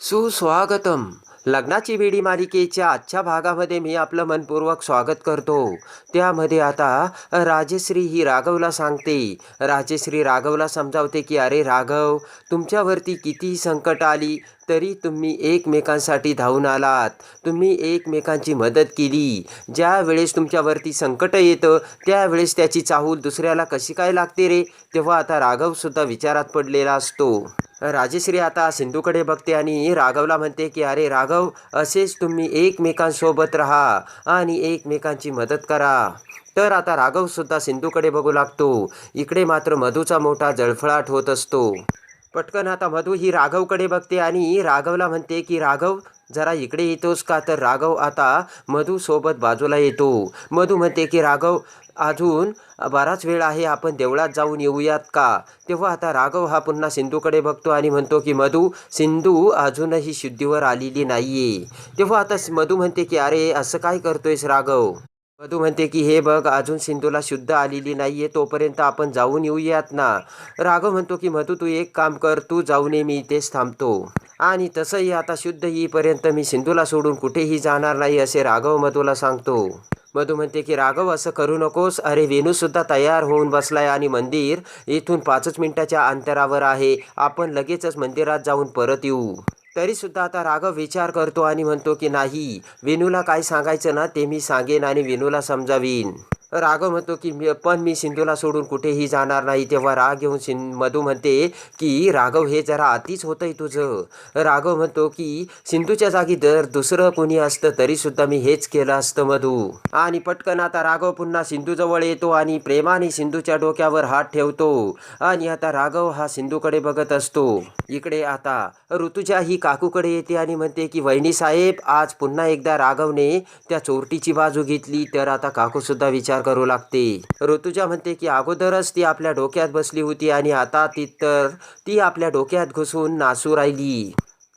सुस्वागतम. लग्नाची वेडी मालिकेच्या आजच्या भागामध्ये मी आपलं मनपूर्वक स्वागत करतो. त्यामध्ये आता राजश्री ही राघवला सांगते. राजश्री राघवला समजावते की अरे राघव तुमच्यावरती कितीही संकट आली तरी तुम्ही एकमेकांसाठी धावून आलात. तुम्ही एकमेकांची मदत केली. ज्या वेळेस तुमच्यावरती संकट येतं त्यावेळेस त्याची चाहूल दुसऱ्याला कशी काय लागते रे? तेव्हा आता राघवसुद्धा विचारात पडलेला असतो. राजेश्री आता सिंधूकडे बघते आणि राघवला म्हणते की अरे राघव असेच तुम्ही एकमेकांसोबत राहा आणि एकमेकांची मदत करा. तर आता राघवसुद्धा सिंधूकडे बघू लागतो. इकडे मात्र मधूचा मोठा जळफळाट होत असतो. पटकन आता मधू ही राघवकडे बघते आणि राघवला म्हणते की राघव जरा इकडे येतोस का? तर राघव आता मधूसोबत बाजूला येतो. मधू म्हणते की राघव अजून बराच वेळ आहे आपण देवळात जाऊन येऊयात का? तेव्हा आता राघव हा पुन्हा सिंधूकडे बघतो आणि म्हणतो की मधू सिंधू अजूनही शुद्धीवर आलेली नाहीये. तेव्हा आता मधू म्हणते की अरे असं काय करतोयस राघव? मधू म्हणते की हे बघ अजून सिंधूला शुद्ध आलेली नाहीये तोपर्यंत आपण जाऊन येऊयात ना. राघव म्हणतो की मधू तू एक काम कर तू जाऊन ये मी इथेच थांबतो. आणि तसंही आता शुद्ध येईपर्यंत मी सिंधूला सोडून कुठेही जाणार नाही असे राघव मधूला सांगतो. मधू म्हणते की राघव असं करू नकोस. अरे वेणूसुद्धा तयार होऊन बसलाय आणि मंदिर इथून पाचच मिनिटाच्या अंतरावर आहे. आपण लगेचच मंदिरात जाऊन परत येऊ. तरीसुद्धा आता राघव विचार करतो आणि म्हणतो की नाही वेणूला काय सांगायचं ना ते मी सांगेन आणि वेणूला समजावीन. राघव म्हणतो की मी पण मी सिंधूला सोडून कुठेही जाणार नाही. तेव्हा राग घेऊन सिं मधू म्हणते की राघव हे जरा अतिच होतंय तुझं. राघव म्हणतो की सिंधूच्या जागी जर दुसरं कोणी असतं तरीसुद्धा मी हेच केलं असतं मधू. आणि पटकन आता राघव पुन्हा सिंधूजवळ येतो आणि प्रेमाने सिंधूच्या डोक्यावर हात ठेवतो. आणि आता राघव हा सिंधूकडे बघत असतो. इकडे आता ऋतुजा ही काकूकडे येते आणि म्हणते की वहिनी साहेब आज पुन्हा एकदा राघवने त्या चोरटीची बाजू घेतली. तर आता काकूसुद्धा विचार विचार करू लागते. ऋतुजा म्हणते की अगोदरच ती आपल्या डोक्यात बसली होती आणि आता ती तर ती आपल्या डोक्यात घुसून नाचू राहिली.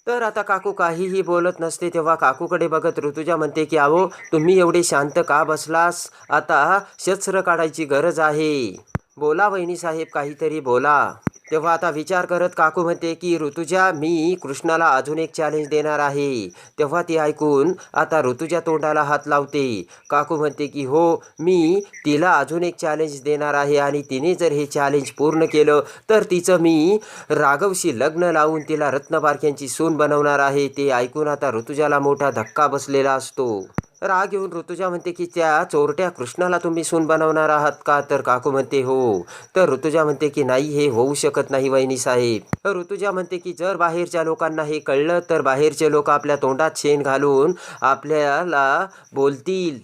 तर आता काकू काहीही बोलत नसते तेव्हा काकूकडे बघत ऋतुजा म्हणते की अहो तुम्ही एवढे शांत का बसलास? आता शस्त्र काढायची गरज आहे. बोला वहिनी साहेब काहीतरी बोला. तेव्हा आता विचार करत काकू म्हणते की ऋतुजा मी कृष्णाला अजून एक चॅलेंज देणार आहे. तेव्हा ती ऐकून आता ऋतुजा तोंडाला हात लावते. काकू म्हणते की हो मी तिला अजून एक चॅलेंज देणार आहे आणि तिने जर हे चॅलेंज पूर्ण केलं तर तिचं मी राघवशी लग्न लावून तिला रत्नबारख्यांची सून बनवणार आहे. ते ऐकून आता ऋतुजाला मोठा धक्का बसलेला असतो. राग येऊन ऋतुजा म्हणते की त्या चोरट्या कृष्णाला तुम्ही सून बनवणार आहात का? तर काकू म्हणते हो. तर ऋतुजा म्हणते की नाही हे होऊ शकत नाही वहिनी साहेब. ऋतुजा म्हणते की जर बाहेरच्या लोकांना हे कळलं तर बाहेरचे लोक आपल्या तोंडात शेण घालून आपल्याला बोलतील.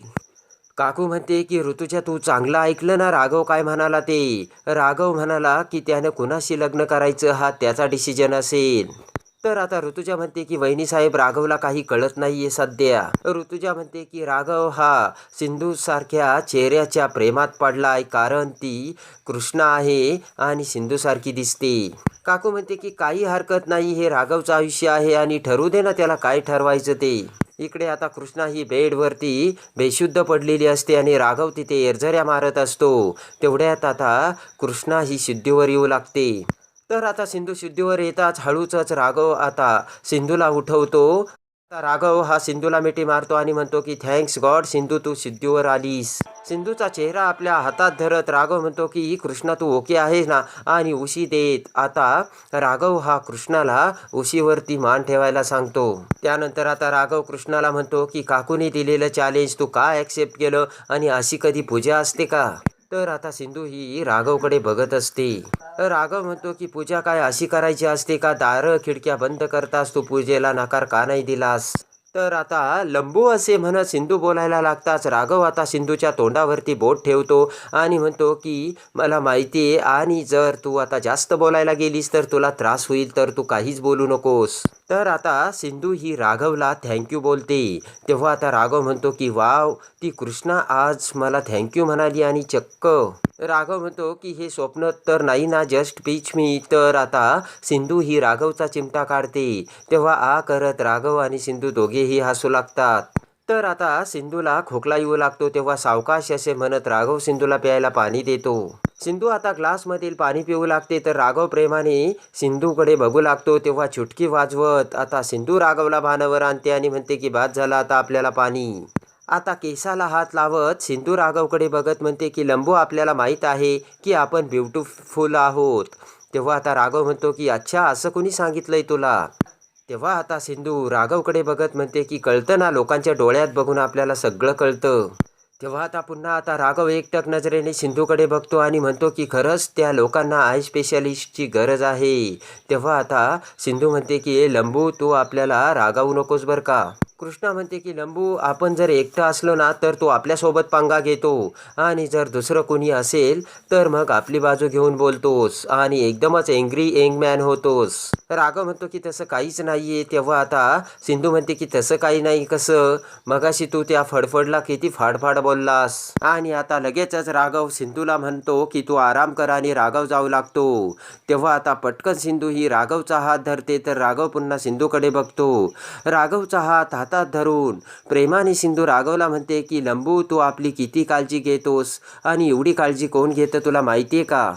काकू म्हणते की ऋतुजा तू चांगला ऐकलं ना राघव काय म्हणाला ते? राघव म्हणाला की त्यानं कुणाशी लग्न करायचं हा त्याचा डिसिजन असेल. तर आता ऋतुजा म्हणते की वहिनी साहेब राघवला काही कळत नाहीये सध्या. ऋतुजा म्हणते की राघव हा सिंधू सारख्या चेहऱ्याच्या प्रेमात पडला आहे कारण ती कृष्णा आहे आणि सिंधू सारखी दिसते. काकू म्हणते की काही हरकत नाही हे राघवचं आयुष्य आहे आणि ठरू दे ना त्याला काय ठरवायचं ते. इकडे आता कृष्णा ही बेडवरती बेशुद्ध पडलेली असते आणि राघव तिथे एरझऱ्या मारत असतो. तेवढ्यात आता कृष्णा ही शुद्धीवर येऊ लागते. तर आता सिंधू शुद्धीवर येताच हळूचच राघव आता सिंधूला उठवतो. आता राघव हा सिंधूला मिठी मारतो आणि म्हणतो की थँक्स गॉड सिंधू तू सिद्धीवर आलीस. सिंधूचा चेहरा आपल्या हातात धरत राघव म्हणतो की कृष्णा तू ओके आहेस ना? आणि उशी देत आता राघव हा कृष्णाला उशीवरती मान ठेवायला सांगतो. त्यानंतर आता राघव कृष्णाला म्हणतो की काकूने दिलेलं चॅलेंज तू का ॲक्सेप्ट केलं? आणि अशी कधी पूजा असते का? तर आता सिंधू ही राघवकडे बघत असते. राघव म्हणतो की पूजा काय अशी करायची असते का? दारं खिडक्या बंद करतास तू पूजेला नकार का नाही दिलास? तर आता लंबू असे म्हणत सिंधू बोलायला लागताच राघव आता सिंधूच्या तोंडावरती बोट ठेवतो आणि म्हणतो की मला माहिती आहे आणि जर तू आता जास्त बोलायला गेलीस तर तुला त्रास होईल तर तू काहीच बोलू नकोस. तर आता सिंधू ही राघवला थँक्यू बोलते. तेव्हा आता राघव म्हणतो की वाव ती कृष्णा आज मला थँक्यू म्हणाली आणि चक्क. राघव म्हणतो की हे स्वप्न तर नाही ना जस्ट पीच मी. तर आता सिंधू ही राघवचा चिमटा काढते. तेव्हा आ करत राघव आणि सिंधू दोघे दोघेही हसू लागतात. तर आता सिंधूला खोकला येऊ लागतो तेव्हा सावकाश असे म्हणत राघव सिंधूला प्यायला पाणी देतो. सिंधू आता ग्लासमधील पाणी पिऊ लागते तर राघव प्रेमाने सिंधूकडे बघू लागतो तेव्हा चुटकी वाजवत आता सिंधू राघवला भानावर आणते आणि म्हणते की बाद झाला आता आपल्याला पाणी. आता केसाला हात लावत सिंधू राघवकडे बघत म्हणते की लंबू आपल्याला माहीत आहे की आपण ब्युटिफुल आहोत. तेव्हा आता राघव म्हणतो की अच्छा असं कोणी सांगितलंय तुला? तेव्हा आता सिंधू राघवकडे बघत म्हणते की कळतं ना लोकांच्या डोळ्यात बघून आपल्याला सगळं कळतं. तेव्हा आता पुन्हा आता राघव एकटक नजरेने सिंधूकडे बघतो आणि म्हणतो की खरंच त्या लोकांना आय स्पेशालिस्टची गरज आहे. तेव्हा आता सिंधू म्हणते की ए लंबू तू आपल्याला रागावू नकोस बरं का? कृष्णा म्हणते की लंबू आपण जर एकटं असलो ना तर तो आपल्यासोबत पांगा घेतो. आणि जर दुसरं कोणी असेल तर मग आपली बाजू घेऊन बोलतोस. आणि एकदमच एंग्री यंग मॅन होतोस. राघव म्हणतो की तसं काहीच नाही आहे तेव्हा आता सिंधू म्हणते की तसं काही नाही. कसं? मगाशी तू त्या फडफडला किती फाडफाड बोललास? आणि आता लगेचच राघव सिंधूला म्हणतो की तू आराम कर आणि राघव जाऊ लागतो. तेव्हा आता पटकन सिंधू ही राघवचा हात धरते तर राघव पुन्हा सिंधूकडे बघतो. राघवचा हात हातात धरून. प्रेमाने सिंधू राघवला म्हणते की लंबू तू आपली किती काळजी घेतोस? आणि एवढी काळजी कोण घेतं तुला माहिती आहे का?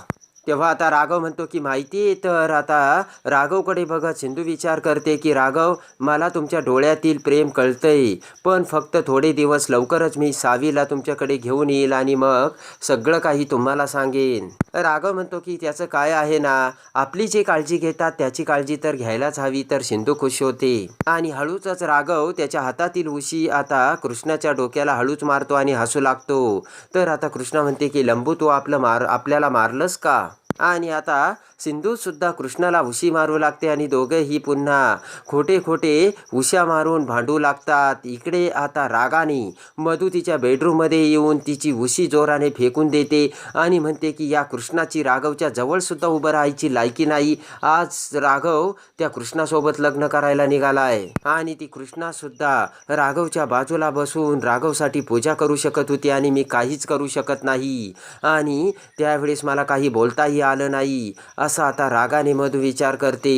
तेव्हा आता राघव म्हणतो की माहिती आहे तर आता राघवकडे बघत सिंधू विचार करते की राघव मला तुमच्या डोळ्यातील प्रेम कळतंय पण फक्त थोडे दिवस लवकरच मी सावीला तुमच्याकडे घेऊन येईल आणि मग सगळं काही तुम्हाला सांगेन. राघव म्हणतो की त्याचं काय आहे ना? आपली जी काळजी घेतात त्याची काळजी तर घ्यायलाच हवी तर सिंधू खुश होते. आणि हळूचच राघव त्याच्या हातातील उशी आता कृष्णाच्या डोक्याला हळूच मारतो आणि हसू लागतो. तर आता कृष्णा म्हणते की लंबू तू आपलं मार आपल्याला मारलंस का? आणि आता सिंधूसुद्धा कृष्णाला उशी मारू लागते आणि दोघेही पुन्हा खोटे खोटे उशा मारून भांडू लागतात. इकडे आता रागाने मधू तिच्या बेडरूममध्ये येऊन तिची उशी जोराने फेकून देते आणि म्हणते की या कृष्णाची राघवच्या जवळसुद्धा उभं राहायची लायकी नाही. आज राघव त्या कृष्णासोबत लग्न करायला निघालाय. आणि ती कृष्णासुद्धा राघवच्या बाजूला बसून राघवसाठी पूजा करू शकत होती आणि मी काहीच करू शकत नाही. आणि त्यावेळेस मला काही बोलताही आलं नाही. असा आता रागाने मधू विचार करते.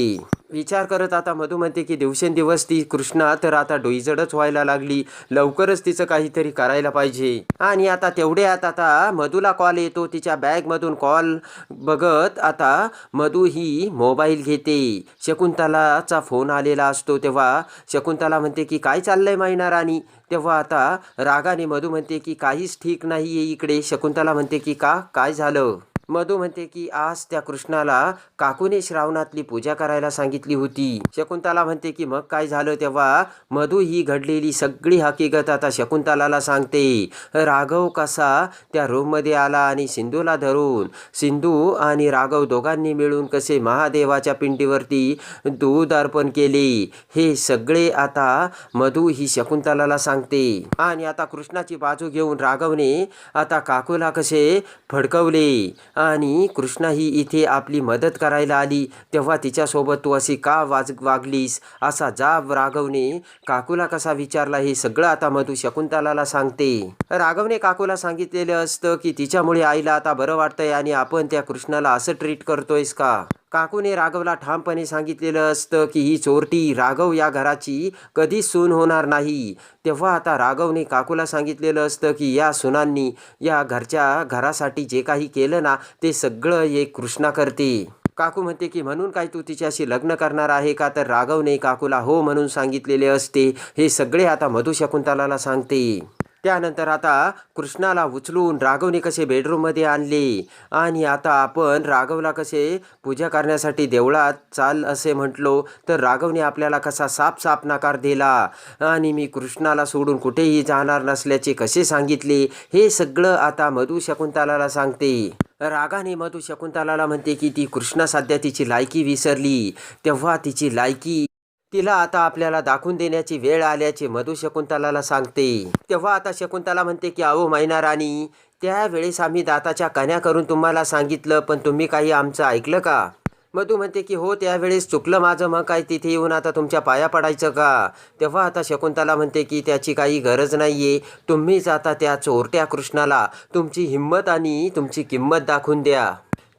विचार करत आता मधू म्हणते की दिवसेंदिवस ती कृष्णा तर आता डोईजडच व्हायला लागली. लवकरच तिचं काहीतरी करायला पाहिजे. आणि आता तेवढ्यात आता मधूला कॉल येतो. तिच्या बॅगमधून कॉल बघत आता मधू ही मोबाईल घेते. शकुंतलाचा फोन आलेला असतो तेव्हा शकुंतला म्हणते की काय चाललंय मैना राणी? तेव्हा आता रागाने मधू म्हणते की काहीच ठीक नाही आहे इकडे. शकुंतला म्हणते की का? काय झालं? मधू म्हणते की आज त्या कृष्णाला काकूने श्रावणातली पूजा करायला सांगितली होती. शकुंतला म्हणते की मग काय झालं तेव्हा? मधू ही घडलेली सगळी हकीकत आता शकुंतलाला सांगते. राघव कसा त्या रूममध्ये आला आणि सिंधूला धरून सिंधू आणि राघव दोघांनी मिळून कसे महादेवाच्या पिंडीवरती दूध अर्पण केले हे सगळे आता मधू ही शकुंतलाला सांगते. आणि आता कृष्णाची बाजू घेऊन राघवने आता काकूला कसे फडकवले. आणि कृष्णा ही इथे आपली मदत करायला आली. तेव्हा तिच्यासोबत तू अशी का वाज वागलीस? असा जाब राघवने काकूला कसा विचारला? हे सगळं आता मधू शकुंतलाला सांगते. राघवने काकूला सांगितलेलं असतं की तिच्यामुळे आईला आता बरं वाटतंय आणि आपण त्या कृष्णाला असं ट्रीट करतोयस का? काकूने राघवला ठामपणे सांगितलेलं असतं की ही चोरटी राघव या घराची कधीच सून होणार नाही. तेव्हा आता राघवने काकूला सांगितलेलं असतं की या सुनांनी या घरच्या घरासाठी जे काही केलं ना ते सगळं एक कृष्णा करते. काकू म्हणते की म्हणून काय तू तिच्याशी लग्न करणार आहे का? तर राघवने काकूला हो म्हणून सांगितलेले असते. हे सगळे आता मधु शकुंतलाला सांगते. त्यानंतर आता कृष्णाला उचलून राघवने कसे बेडरूममध्ये आणले? आणि आता आपण राघवला कसे पूजा करण्यासाठी देवळात चाल असे म्हटलो तर राघवने आपल्याला कसा साप साप नकार दिला? आणि मी कृष्णाला सोडून कुठेही जाणार नसल्याचे कसे सांगितले? हे सगळं आता मधु शकुंतलाला सांगते. रागाने मधु शकुंतलाला म्हणते की ती कृष्णा सध्या तिची लायकी विसरली. तेव्हा तिची लायकी तिला आता आपल्याला दाखवून देण्याची वेळ आल्याचे मधु शकुंतलाला सांगते. तेव्हा आता शकुंतला म्हणते की अहो मैना राणी त्यावेळेस आम्ही दाताच्या कण्या करून तुम्हाला सांगितलं पण तुम्ही काही आमचं ऐकलं का? मधू म्हणते की हो त्यावेळेस चुकलं माझं मग काय तिथे येऊन आता तुमच्या पाया पडायचं का? तेव्हा आता शकुंतला म्हणते की त्याची काही गरज नाही आहे तुम्हीच आता त्या चोरट्या कृष्णाला तुमची हिंमत आणि तुमची किंमत दाखवून द्या.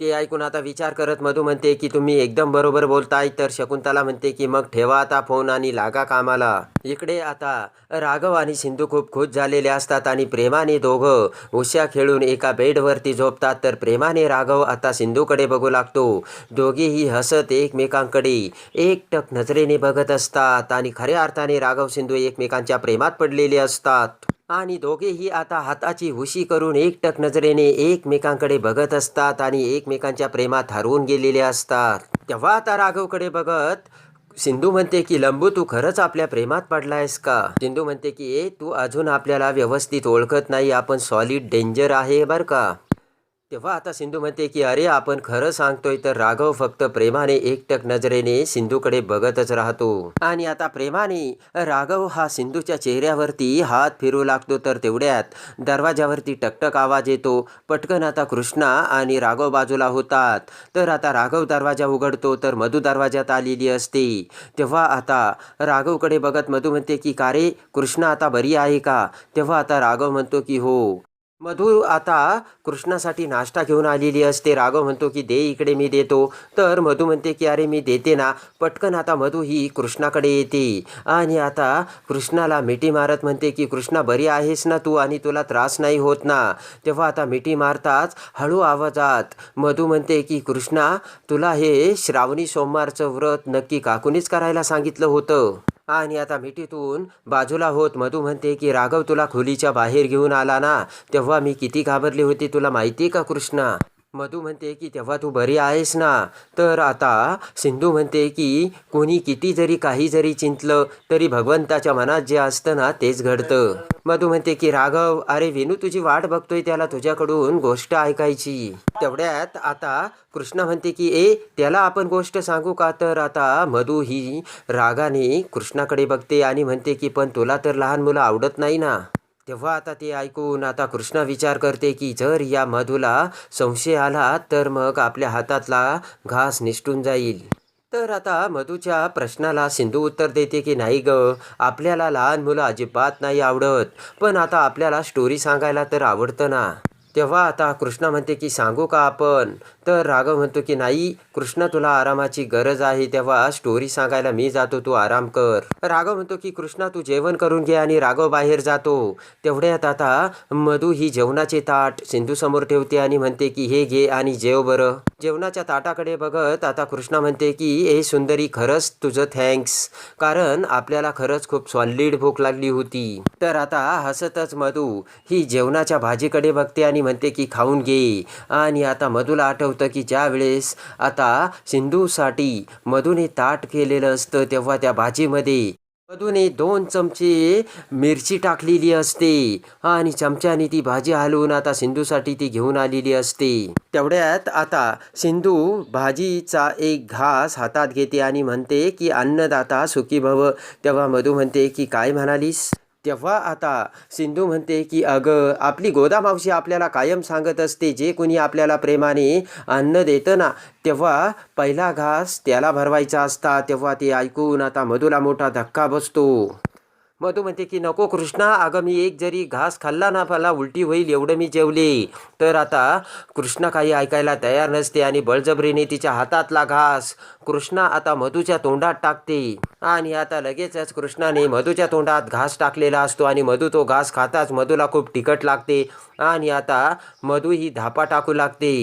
ते ऐकून आता विचार करत मधू म्हणते की तुम्ही एकदम बरोबर बोलताय. तर शकुंतला म्हणते की मग ठेवा आता फोन आणि लागा कामाला. इकडे आता राघव आणि सिंधू खूप खुश झालेले असतात आणि प्रेमाने दोघं उश्या खेळून एका बेडवरती झोपतात. तर प्रेमाने राघव आता सिंधूकडे बघू लागतो. दोघेही हसत एकमेकांकडे एकटक नजरेने बघत असतात आणि खऱ्या अर्थाने राघव सिंधू एकमेकांच्या प्रेमात पडलेले असतात. आणि दोघेही आता हाताची हुशी करून एकटक नजरेने एकमेकांकडे बघत असतात आणि एकमेकांच्या प्रेमात हरवून गेलेले असतात. तेव्हा आता राघवकडे बघत सिंधू म्हणते की लंबू तू खरंच आपल्या प्रेमात पडलायस का? सिंधू म्हणते की ए तू अजून आपल्याला व्यवस्थित ओळखत नाही. आपण सॉलिड डेंजर आहे बरं का? तेव्हा आता सिंधू म्हणते की अरे आपण खरं सांगतोय तर राघव फक्त प्रेमाने एकटक नजरेने सिंधूकडे बघतच राहतो. आणि आता प्रेमाने राघव हा सिंधूच्या चेहऱ्यावरती हात फिरू लागतो तर तेवढ्यात दरवाजावरती टकटक आवाज येतो. पटकन आता कृष्णा आणि राघव बाजूला होतात. तर आता राघव दरवाजा उघडतो तर मधू दरवाजात आलेली असते. तेव्हा आता राघवकडे बघत मधू म्हणते की का रे कृष्णा आता बरी आहे का? तेव्हा आता राघव म्हणतो की हो. मधू आता कृष्णासाठी नाश्ता घेऊन आलेली असते. राघव म्हणतो की दे इकडे मी देतो. तर मधू म्हणते की अरे मी देते ना. पटकन आता मधू ही कृष्णाकडे येते. आणि आता कृष्णाला मिठी मारत म्हणते की कृष्णा बरी आहेस ना तू आणि तुला त्रास नाही होत ना? तेव्हा आता मिठी मारताच हळू आवाजात मधू म्हणते की कृष्णा तुला हे श्रावणी सोमवारचं व्रत नक्की काकूनीच करायला सांगितलं होतं. आणि आता मिठीतून बाजूला होत मधू म्हणते की राघव तुला खोलीच्या बाहेर घेऊन आला ना तेव्हा मी किती घाबरली होती तुला माहिती का कृष्णा? मधू म्हणते की तेव्हा तू बरी आहेस ना? तर आता सिंधू म्हणते की कोणी किती जरी काही जरी चिंतलं तरी भगवंताच्या मनात जे असतं ना तेच घडतं. मधू म्हणते की राघव अरे वेणू तुझी वाट बघतोय त्याला तुझ्याकडून गोष्ट ऐकायची. तेवढ्यात आता कृष्णा म्हणते की ए त्याला आपण गोष्ट सांगू का? तर आता मधू ही रागाने कृष्णाकडे बघते आणि म्हणते की पण तुला तर लहान मुलं आवडत नाही ना? तेव्हा आता ते ऐकून आता कृष्णा विचार करते की जर या मधूला संशय आला तर मग आपल्या हातातला घास निसटून जाईल. तर आता मधूच्या प्रश्नाला सिंधू उत्तर देते की नाही ग आपल्याला लहान मुलं अजिबात नाही आवडत. पण आता आपल्याला स्टोरी सांगायला तर आवडतं ना. तेव्हा आता कृष्णा म्हणते की सांगू का आपण? तर राघव म्हणतो की नाही कृष्ण तुला आरामाची गरज आहे तेव्हा स्टोरी सांगायला मी जातो तू आराम कर. राघव म्हणतो की कृष्णा तू जेवण करून घे आणि राघव बाहेर जातो. तेवढ्यात आता मधू ही जेवणाचे ताट सिंधू समोर ठेवते आणि म्हणते की हे घे आणि जेव बरं. जेवणाच्या ताटाकडे बघत आता कृष्णा म्हणते की ए सुंदरी खरंच तुझं थँक्स कारण आपल्याला खरंच खूप सॉलिड भूक लागली होती. तर आता हसतच मधू ही जेवणाच्या भाजीकडे बघते आणि म्हणते की खाऊन घे. आणि आता मधूला आठवतं की ज्या वेळेस आता सिंधूसाठी मधूने ताट केलेलं असतं तेव्हा त्या भाजीमध्ये मधूने दोन चमचे मिरची टाकलेली असते. आणि चमच्याने ती भाजी हलवून आता सिंधूसाठी ती घेऊन आलेली असते. तेवढ्यात आता सिंधू भाजीचा एक घास हातात घेते आणि म्हणते की अन्नदाता सुखी भव. तेव्हा मधू म्हणते की काय म्हणालीस? तेव्हा आता सिंधू म्हणते की अगं आपली गोदामावशी आपल्याला कायम सांगत असते जे कोणी आपल्याला प्रेमाने अन्न देतं ना तेव्हा पहिला घास त्याला भरवायचा असता तेव्हा ते ऐकून आता मधूला मोठा धक्का बसतो. मधू म्हणते की नको कृष्णा अगं मी एक जरी घास खाल्ला ना मला उलटी होईल एवढं मी जेवले. तर आता कृष्णा काही ऐकायला तयार नसते आणि बळजबरीने तिच्या हातातला घास कृष्णा आता मधूच्या तोंडात टाकते. आणि आता लगेचच कृष्णाने मधूच्या तोंडात घास टाकलेला असतो आणि मधू तो घास खाताच मधूला खूप तिखट लागते. आणि आता मधू ही धापा टाकू लागते.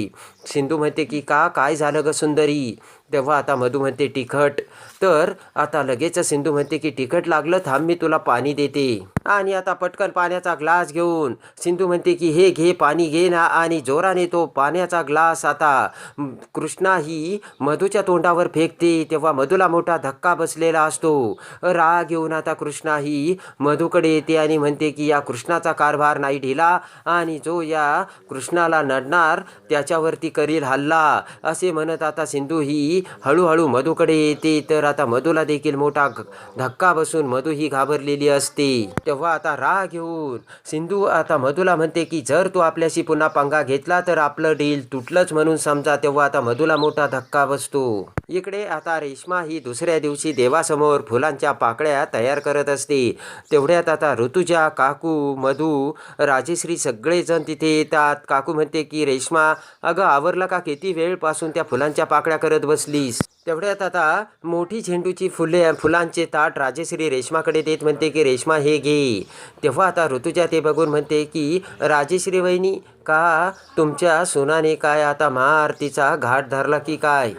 सिंधू म्हणते की का काय झालं ग सुंदरी? तेव्हा आता मधू म्हणते तिखट तर आता लगेच सिंधू म्हणते की तिखट लागलं थांब मी तुला पाणी देते. आणि आता पटकन पाण्याचा ग्लास घेऊन सिंधू म्हणते की हे घे पाणी घे ना. आणि जोराने तो पाण्याचा ग्लास आता कृष्णा ही मधूच्या तोंडावर फेकते. तेव्हा मधूला मोठा धक्का बसलेला असतो. राग येऊन आता कृष्णा ही मधूकडे येते आणि म्हणते की या कृष्णाचा कारभार नाही ढिला आणि जो या कृष्णाला नडणार त्याच्यावरती करील हल्ला. असे म्हणत आता सिंधू ही हळूहळू मधूकडे येते. तर आता मधूला देखील मोठा धक्का बसून मधू ही घाबरलेली असते. तेव्हा आता राग घेऊन सिंधू आता मधुला म्हणते की जर तू आपल्याशी पुन्हा पंगा घेतला तर आपलं डील तुटलंच म्हणून समजा. तेव्हा आता मधूला मोठा धक्का बसतो. इकडे आता रेश्मा ही दुसऱ्या दिवशी देवासमोर फुलांच्या पाकळ्या तयार करत असते. तेवढ्यात आता ऋतुजा काकू मधू राजेश्री सगळेजण तिथे येतात. काकू म्हणते की रेश्मा अगं आवरला का? किती वेळपासून त्या फुलांच्या पाकळ्या करत बसलीस? तेवढ्यात आता मोठी झेंडूची फुले फुलांचे ताट राजेश्री रेश्माकडे देत म्हणते की रेश्मा हे घे. तेव्हा आता ऋतुजा ते बघून म्हणते की राजेश्री वहिनी का तुमच्या सुनाने काय आता महाआरतीचा घाट धरला की काय?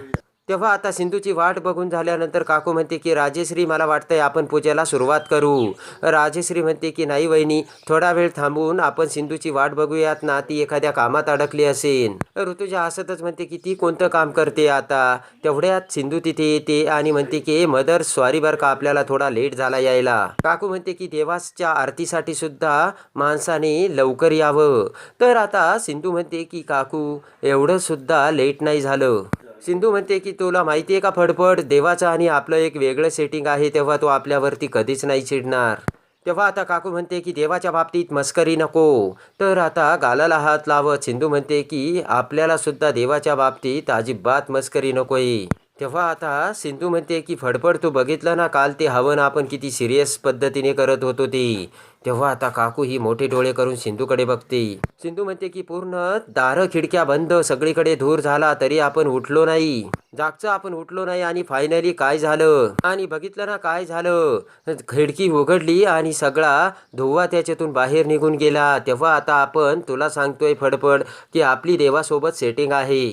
तेव्हा आता सिंधूची वाट बघून झाल्यानंतर काकू म्हणते की राजेश्री मला वाटतंय आपण पूजेला सुरुवात करू. राजेश्री म्हणते की नाही वहिनी थोडा वेळ थांबून आपण सिंधूची वाट बघूयात ना ती एखाद्या कामात अडकली असेल. ऋतुजा हसतच म्हणते की ती कोणतं काम करते आता? तेवढ्यात सिंधू तिथे येते आणि म्हणते की मदर सॉरी बर का आपल्याला थोडा लेट झाला यायला. काकू म्हणते की देवाच्या आरतीसाठी सुद्धा माणसाने लवकर यावं. तर आता सिंधू म्हणते की काकू एवढं सुद्धा लेट नाही झालं. सिंधू म्हणते की तुला माहिती आहे का फडफड? देवाचं आणि आपलं एक वेगळं सेटिंग आहे तेव्हा तो आपल्यावरती कधीच नाही चिडणार. तेव्हा आता काकू म्हणते की देवाच्या बाबतीत मस्करी नको. तर आता गालाला हात लावत सिंधू म्हणते की आपल्याला सुद्धा देवाच्या बाबतीत अजिबात मस्करी नकोय. तेव्हा आता सिंधू म्हणते की फडफड तू बघितलं ना काल ते हवन आपण किती सिरियस पद्धतीने करत होतो ते. तेव्हा आता काकू ही मोठे डोळे करून सिंधूकडे बघते. सिंधू म्हणते की पूर्ण दारं खिडक्या बंद सगळीकडे धूर झाला तरी आपण उठलो नाही. जागचं आपण उठलो नाही आणि फायनली काय झालं? आणि बघितलं ना काय झालं? खिडकी उघडली आणि सगळा धुवा त्याच्यातून बाहेर निघून गेला. तेव्हा आता आपण तुला सांगतोय फडफड की आपली देवासोबत सेटिंग आहे.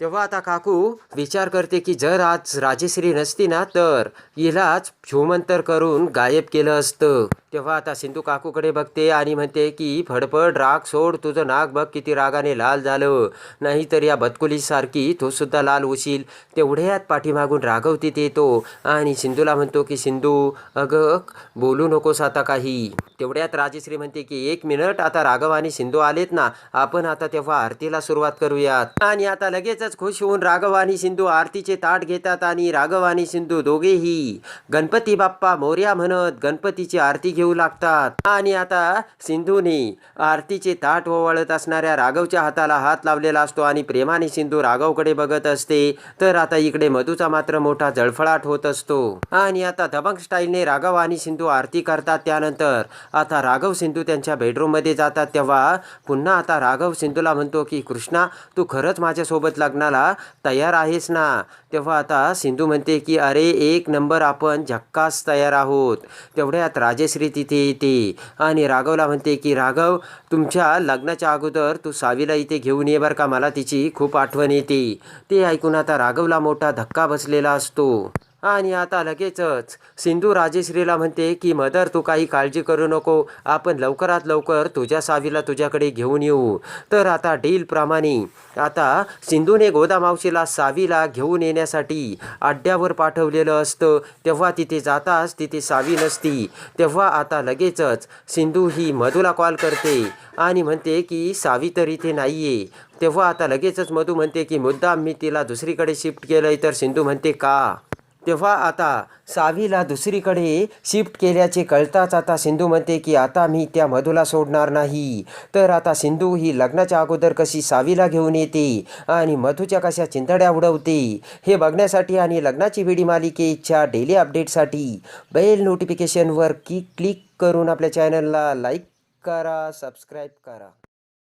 तेव्हा आता काकू विचार करते की जर आज राजेश्री नसती ना तर हिलाच झुमंतर करून गायब केलं असतं. तेव्हा आता सिंधू काकूकडे बघते आणि म्हणते की फडफड राग सोड तुझं नाक बघ किती रागाने लाल झालं. नाहीतर या बदकुलीसारखी तो सुद्धा लाल होशील. तेवढ्यात पाठीमागून राघव तिथे येतो आणि सिंधूला म्हणतो की सिंधू अगं बोलू नकोस आता काही. तेवढ्यात राजेश्री म्हणते की एक मिनिट आता राघव आणि सिंधू आलेत ना आपण आता तेव्हा आरतीला सुरुवात करूयात. आणि आता लगेच लगेचच खुश होऊन राघव आणि सिंधू आरतीचे ताट घेतात आणि राघव आणि सिंधू दोघेही गणपती बाप्पा मोर्या म्हणत गणपतीची आरती घेऊ लागतात. आणि आता सिंधूने आरतीचे ताट ओवाळत असणाऱ्या राघवच्या हाताला हात लावलेला असतो आणि प्रेमाने सिंधू राघवकडे बघत असते. तर आता इकडे मधूचा मात्र मोठा जळफळाट होत असतो. आणि आता दबंग स्टाईलने राघव आणि सिंधू आरती करतात. त्यानंतर आता राघव सिंधू त्यांच्या बेडरूममध्ये जातात. तेव्हा पुन्हा आता राघव सिंधूला म्हणतो की कृष्णा तू खरंच माझ्यासोबत लग्नाला तयार आहेस ना? तेव्हा आता सिंधू म्हणते की अरे एक नंबर आपण झक्कास तयार आहोत. तेवढ्यात राजेश्री तिथे येते आणि राघवला म्हणते की राघव तुमच्या लग्नाच्या अगोदर तू सावीला इथे घेऊन ये बरं का? मला तिची खूप आठवण येते. ते ऐकून आता राघवला मोठा धक्का बसलेला असतो. आणि आता लगेचच. सिंधू राजेश्रीला म्हणते की मदर तू काही काळजी करू नको. आपण लवकरात लवकर तुझ्या सावीला तुझ्याकडे घेऊन येऊ. तर आता डीलप्रमाणे आता सिंधूने गोदामावशीला सावीला घेऊन येण्यासाठी अड्ड्यावर पाठवलेलं असतं. तेव्हा तिथे जाताच तिथे सावी नसती. तेव्हा आता लगेचच सिंधू ही मधूला कॉल करते आणि म्हणते की सावी तर इथे नाही आहे तेव्हा आता लगेचच मधू म्हणते की मुद्दाम मी तिला दुसरीकडे शिफ्ट केलं तर सिंधू म्हणते का? तेव्हा आता सावीला दुसरीकडे शिफ्ट केल्याचे कळताच आता सिंधू म्हणते की आता मी त्या मधूला सोडणार नाही. तर आता सिंधू ही लग्नाच्या अगोदर कशी सावीला घेऊन येते आणि मधूच्या कशा चिंतड्या उडवते हे बघण्यासाठी आणि लग्नाची विडी मालिकेच्या डेली अपडेटसाठी बेल नोटिफिकेशनवर की क्लिक करून आपल्या चॅनलला लाईक करा सबस्क्राईब करा.